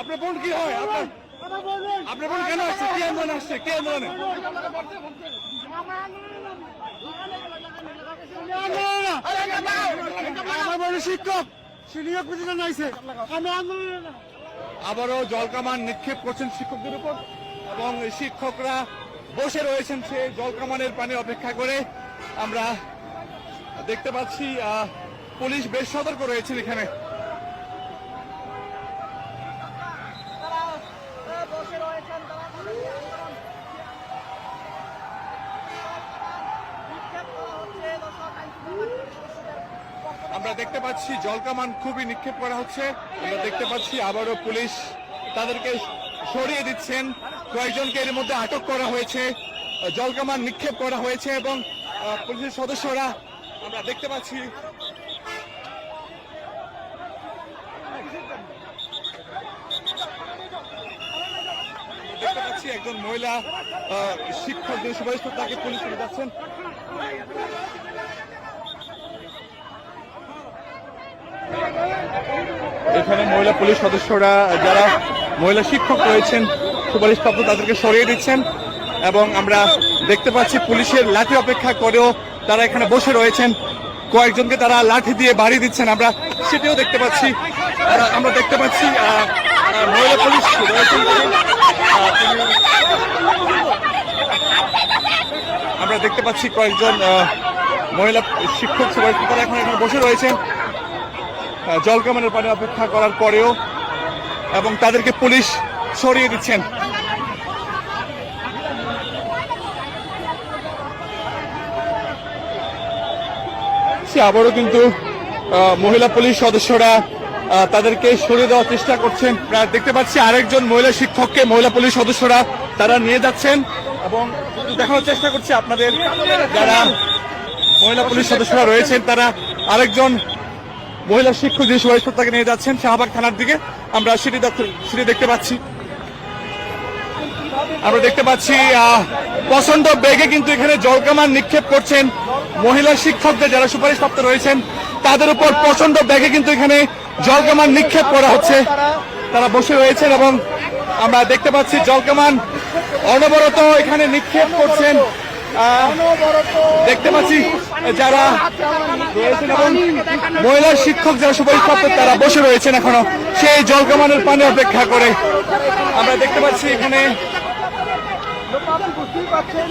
আপনার বোন কি হয়? আপনার বোন কেন আসছে? কি আন্দোলন আসছে? কি আন্দোলনে আমার বড় শিক্ষক। আবারও জলকামান নিক্ষেপ করছেন শিক্ষকদের উপর এবং শিক্ষকরা বসে রয়েছেন সে জলকামানের পানি অপেক্ষা করে। আমরা দেখতে পাচ্ছি পুলিশ বেশ সতর্ক রয়েছেন এখানে। আমরা দেখতে পাচ্ছি জলকামান খুবই নিক্ষেপ করা হচ্ছে। আমরা দেখতে পাচ্ছি আবারও পুলিশ তাদেরকে সরিয়ে দিচ্ছেন। কয়েকজনকে এর মধ্যে আটক করা হয়েছে। জলকামান নিক্ষেপ করা হয়েছে এবং পুলিশের সদস্যরা আমরা দেখতে পাচ্ছি। দেখতে পাচ্ছি একজন মহিলা শিক্ষক যে সুপারিশ তাকে পুলিশ যাচ্ছেন। এখানে মহিলা পুলিশ সদস্যরা, যারা মহিলা শিক্ষক রয়েছেন সুপারিশপ্রাপ্ত তাদেরকে সরিয়ে দিচ্ছেন এবং আমরা দেখতে পাচ্ছি পুলিশের লাঠি অপেক্ষা করেও তারা এখানে বসে রয়েছেন। কয়েকজনকে তারা লাঠি দিয়ে বাড়ি দিচ্ছেন, আমরা সেটিও দেখতে পাচ্ছি। আমরা- দেখতে পাচ্ছি মহিলা পুলিশ রয়েছেন আমরা দেখতে পাচ্ছি কয়েকজন মহিলা শিক্ষক সুপারিশ তারা এখন এখানে বসে রয়েছেন। জলকামানের পানি অপেক্ষা করার পরেও এবং তাদেরকে পুলিশ সরিয়ে দিচ্ছেন। সে আবারও কিন্তু মহিলা পুলিশ সদস্যরা তাদেরকে সরিয়ে দেওয়ার চেষ্টা করছেন। প্রায় দেখতে পাচ্ছি আরেকজন মহিলা শিক্ষককে মহিলা পুলিশ সদস্যরা তারা নিয়ে যাচ্ছেন এবং দেখানোর চেষ্টা করছি আপনাদের যারা মহিলা পুলিশ সদস্যরা রয়েছেন, তারা আরেকজন মহিলা শিক্ষক যে সুভাষ তাকে নিয়ে যাচ্ছেন শাহবাগ থানার দিকে, আমরা সেটি সেটি দেখতে পাচ্ছি। আমরা দেখতে পাচ্ছি প্রচণ্ড বেগে কিন্তু এখানে জলকামান নিক্ষেপ করছেন মহিলা শিক্ষকদের যারা সুপারিশ সুপারিশপ্রাপ্ত রয়েছেন, তাদের উপর প্রচণ্ড বেগে কিন্তু এখানে জলকামান নিক্ষেপ করা হচ্ছে। তারা বসে রয়েছেন এবং আমরা দেখতে পাচ্ছি জলকামান অনবরত এখানে নিক্ষেপ করছেন। দেখতে পাচ্ছি যারা রয়েছেন এবং মহিলা শিক্ষক যারা সুপারিশপ্রাপ্ত তারা বসে রয়েছেন এখনও। সেই জলকামানের পানি অপেক্ষা করে আমরা দেখতে পাচ্ছি এখানে বুঝতেই পারছেন।